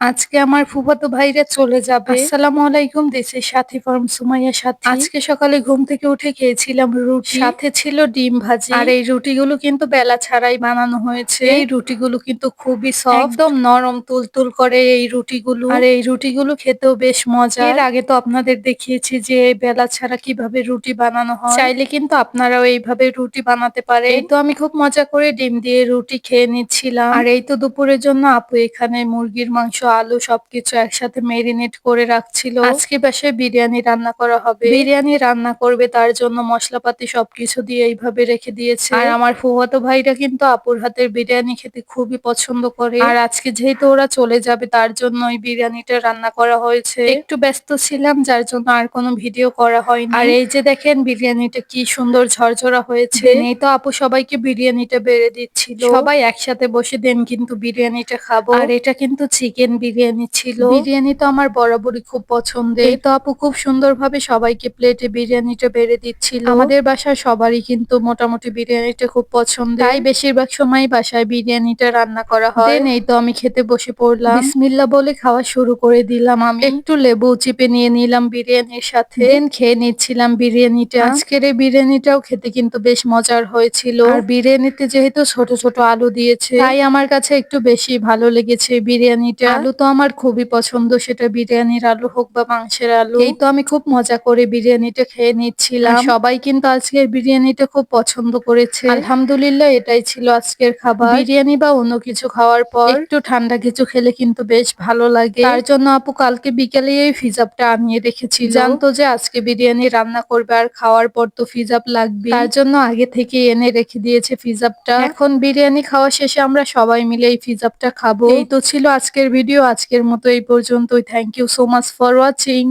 আজকে আমার ফুফাতো ভাইরা চলে যাবে। আসসালামু আলাইকুম দেশের সাথী ফর্ম সুমাইয়া সাথী। আজকে সকালে ঘুম থেকে উঠে খেয়েছিলাম রুটি। সাথে ছিল ডিম ভাজি। আর এই রুটিগুলো কিন্তু বেলা ছাড়াই বানানো হয়েছে। এই রুটিগুলো কিন্তু খুবই সফট একদম নরম তুলতুল করে এই রুটিগুলো। আর এই রুটিগুলো খেতেও বেশ মজা। এর আগে তো আপনাদের দেখিয়েছি যে বেলা ছাড়া কীভাবে রুটি বানানো হয়। চাইলে কিন্তু আপনারাও এইভাবে রুটি বানাতে পারে এই তো আমি খুব মজা করে ডিম দিয়ে রুটি খেয়ে নিচ্ছিলাম। আর এই তো দুপুরের জন্য আপু এখানে মুরগির মাংস আলু সবকিছু একসাথে মেরিনেট করে রাখছিল। আজকে বাসায় বিরিয়ানি রান্না করা হবে। বিরিয়ানি রান্না করবে তার জন্য মশলাপাতি সবকিছু দিয়ে এইভাবে রেখে দিয়েছে। আর আমার ফুফাতো ভাইরা কিন্তু আপুর হাতের বিরিয়ানি খেতে খুবই পছন্দ করে। আর আজকে যেহেতু ওরা চলে যাবে তার জন্য ওই বিরিয়ানিটা রান্না করা হয়েছে। একটু ব্যস্ত ছিলাম যার জন্য আর কোনো ভিডিও করা হয়নি। আর এই যে দেখেন বিরিয়ানিটা কি সুন্দর ঝরঝরা হয়েছে। এই তো আপু সবাইকে বিরিয়ানিটা বেড়ে দিচ্ছিল। সবাই একসাথে বসে দেন কিন্তু বিরিয়ানিটা খাব। আর এটা কিন্তু চিকেন বিরিয়ানি ছিল। বিরিয়ানি তো আমার বরাবরই খুব পছন্দের। এই তো আপু খুব সুন্দরভাবে সবাইকে প্লেটে বিরিয়ানিটা বেড়ে দিচ্ছিল। আমাদের বাসায় সবারই কিন্তু মোটামুটি বিরিয়ানিটা খুব পছন্দ তাই বেশিরভাগ সময় বাসায় বিরিয়ানিটা রান্না করা হয়। Then এই তো আমি খেতে বসে পড়লাম। বিসমিল্লা বলে খাওয়া শুরু করে দিলাম আমি। একটু লেবু চিপে নিয়ে নিলাম বিরিয়ানির সাথে। Then খেয়ে নিচ্ছিলাম বিরিয়ানিটা। আজকের এই বিরিয়ানিটাও খেতে কিন্তু বেশ মজার হয়েছিল। আর বিরিয়ানিতে যেহেতু ছোট ছোট আলু দিয়েছে তাই আমার কাছে একটু বেশি ভালো লেগেছে বিরিয়ানিটা। আলু তো আমার খুবই পছন্দ সেটা বিরিয়ানির আলু হোক বা মাংসের আলু। এই তো আমি খুব মজা করে বিরিয়ানিটা খেয়ে নিচ্ছিলাম। সবাই কিন্তু আজকের বিরিয়ানিটা খুব পছন্দ করেছে। আলহামদুলিল্লাহ এটাই ছিল আজকের খাবার। বিরিয়ানি বা অন্য কিছু খাওয়ার পর একটু ঠান্ডা কিছু খেলে কিন্তু বেশ ভালো লাগে। তার জন্য আপু কালকে বিকেলে এই ফিজাবটা আনিয়ে রেখেছি জানতো যে আজকে বিরিয়ানি রান্না করবে আর খাওয়ার পর তো ফিজাব লাগবে তার জন্য আগে থেকে এনে রেখে দিয়েছে ফিজাবটা এখন বিরিয়ানি খাওয়া শেষে আমরা সবাই মিলে এই ফিজাবটা খাব। এই তো ছিল আজকের ভিডিও আজকের মতো এই পর্যন্তই। Thank you so much for watching